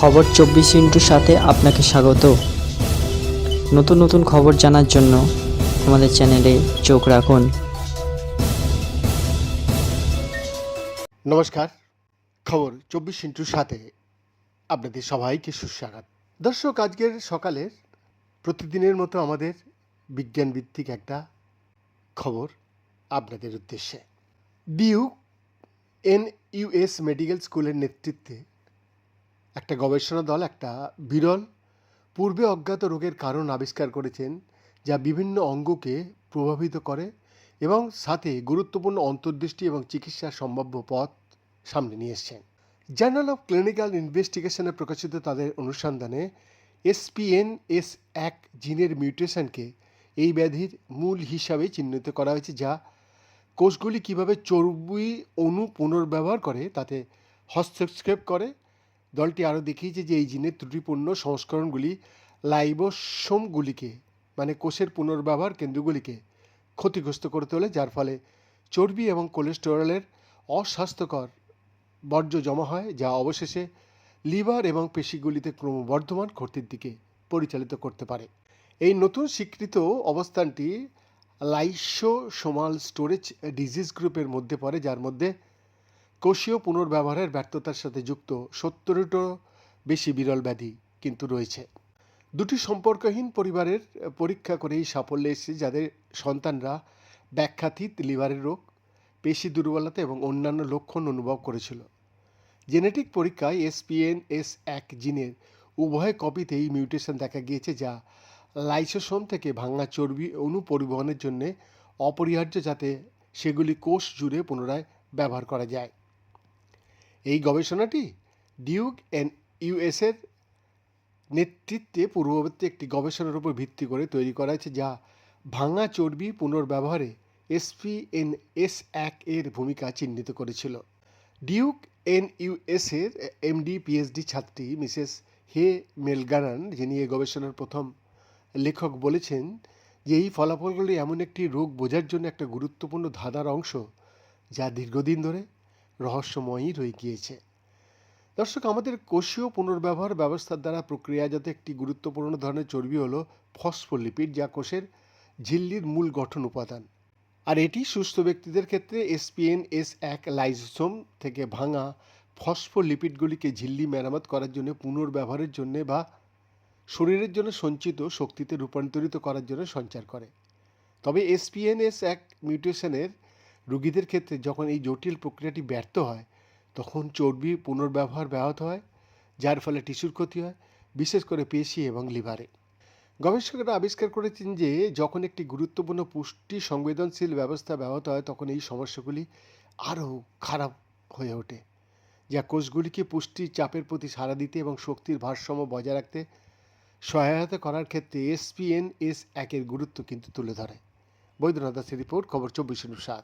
খবর চব্বিশ ইন্টুর সাথে আপনাকে স্বাগত। নতুন নতুন খবর জানার জন্য আমাদের চ্যানেলে চোখ রাখুন। নমস্কার। খবর চব্বিশ ইন্টুর সাথে আপনাদের সবাইকে সুস্বাগত। দর্শক, আজকের সকালের প্রতিদিনের মতো আমাদের বিজ্ঞান ভিত্তিক একটা খবর আপনাদের উদ্দেশ্যে। ডিউক এন ইউএস মেডিকেল স্কুলের নেতৃত্বে একটা গবেষণা দল, একটা বিরল, পূর্বে অজ্ঞাত রোগের কারণ আবিষ্কার করেছেন, যা বিভিন্ন অঙ্গকে প্রভাবিত করে এবং সাথে গুরুত্বপূর্ণ অন্তর্দৃষ্টি এবং চিকিৎসার সম্ভাব্য পথ সামনে নিয়ে এসছেন। জার্নাল অফ ক্লিনিক্যাল ইনভেস্টিগেশনে প্রকাশিত তাদের অনুসন্ধানে এসপিএন এস এক জিনের মিউটেশনকে এই ব্যাধির মূল হিসাবে চিহ্নিত করা হয়েছে, যা কোষগুলি কীভাবে চর্বি অণু পুনর্ব্যবহার করে তাতে হস্তক্ষেপ করে দলটি আরও দেখিয়েছে যে এই জিনের ত্রুটিপূর্ণ সংস্করণগুলি লাইবোসোমগুলিকে মানে কোষের পুনর্ব্যবহার কেন্দ্রগুলিকে ক্ষতিগ্রস্ত করে তোলে যার ফলে চর্বি এবং কোলেস্টেরলের অস্বাস্থ্যকর বর্জ্য জমা হয়, যা অবশেষে লিভার এবং পেশিগুলিতে ক্রমবর্ধমান ক্ষতির দিকে পরিচালিত করতে পারে। এই নতুন স্বীকৃত অবস্থানটি লাইসোসোমাল স্টোরেজ ডিজিজ গ্রুপের মধ্যে পড়ে, যার মধ্যে কোষীয় পুনর্ব্যবহারের ব্যর্থতার সাথে যুক্ত সত্তরেরও বেশি বিরল ব্যাধি কিন্তু রয়েছে। দুটি সম্পর্কহীন পরিবারের পরীক্ষা করেই সাফল্য এসেছে যাদের সন্তানরা ব্যাখ্যাতীত লিভারের রোগ, পেশি দুর্বলতা এবং অন্যান্য লক্ষণ অনুভব করেছিল। জেনেটিক পরীক্ষায় এসপিএন এস এক জিনের উভয় কপিতেই মিউটেশন দেখা গিয়েছে যা লাইসোসোম থেকে ভাঙা চর্বি অণু পরিবহনের জন্য অপরিহার্য যাতে সেগুলি কোষ জুড়ে পুনরায় ব্যবহার করা যায়। এই গবেষণাটি ডিউক এন ইউএসের নেতৃত্বে পূর্ববর্তী একটি গবেষণার উপর ভিত্তি করে তৈরি করা হয়েছে, যা ভাঙা চর্বি পুনর্ব্যবহারে এসপিএন এস এক এর ভূমিকা চিহ্নিত করেছিল। ডিউক এন ইউএসের এমডি, পিএইচডি ছাত্রী মিসেস হে মেলগানান, যিনি এই গবেষণার প্রথম লেখক, বলেছেন যে এই ফলাফলগুলি এমন একটি রোগ বোঝার জন্য একটা গুরুত্বপূর্ণ ধাঁধার অংশ যা দীর্ঘদিন ধরে রহস্যময়ই রয়ে গিয়েছে। দর্শক, আমাদের কোষীয় পুনর্ব্যবহার ব্যবস্থার দ্বারা প্রক্রিয়াজাত একটি গুরুত্বপূর্ণ ধরনের চর্বি হলো ফসফোলিপিড, যা কোষের ঝিল্লির মূল গঠন উপাদান। আর এটি সুস্থ ব্যক্তিদের ক্ষেত্রে এসপিএন এস এক লাইজোসোম থেকে ভাঙা ফসফোলিপিডগুলিকে ঝিল্লি মেরামত করার জন্য পুনর্ব্যবহারের জন্য বা শরীরের জন্য সঞ্চিত শক্তিতে রূপান্তরিত করার জন্য সঞ্চার করে। তবে এসপিএন এস এক মিউটেশনের রোগীদের ক্ষেত্রে যখন এই জটিল প্রক্রিয়াটি ব্যর্থ হয়, তখন চর্বি পুনর্ব্যবহার ব্যাহত হয়, যার ফলে টিস্যুর ক্ষতি হয়, বিশেষ করে পেশি এবং লিভারে। গবেষকরা আবিষ্কার করেছেন যে, যখন একটি গুরুত্বপূর্ণ পুষ্টি সংবেদনশীল ব্যবস্থা ব্যাহত হয়, তখন এই সমস্যাগুলি আরও খারাপ হয়ে ওঠে, যা কোষগুলিকে পুষ্টির চাপের প্রতি সাড়া দিতে এবং শক্তির ভারসাম্য বজায় রাখতে সহায়তা করার ক্ষেত্রে এসপিএন এস একের গুরুত্ব কিন্তু তুলে ধরে। বৈদ্যনাথ দাসের রিপোর্ট, খবর চব্বিশ সাত।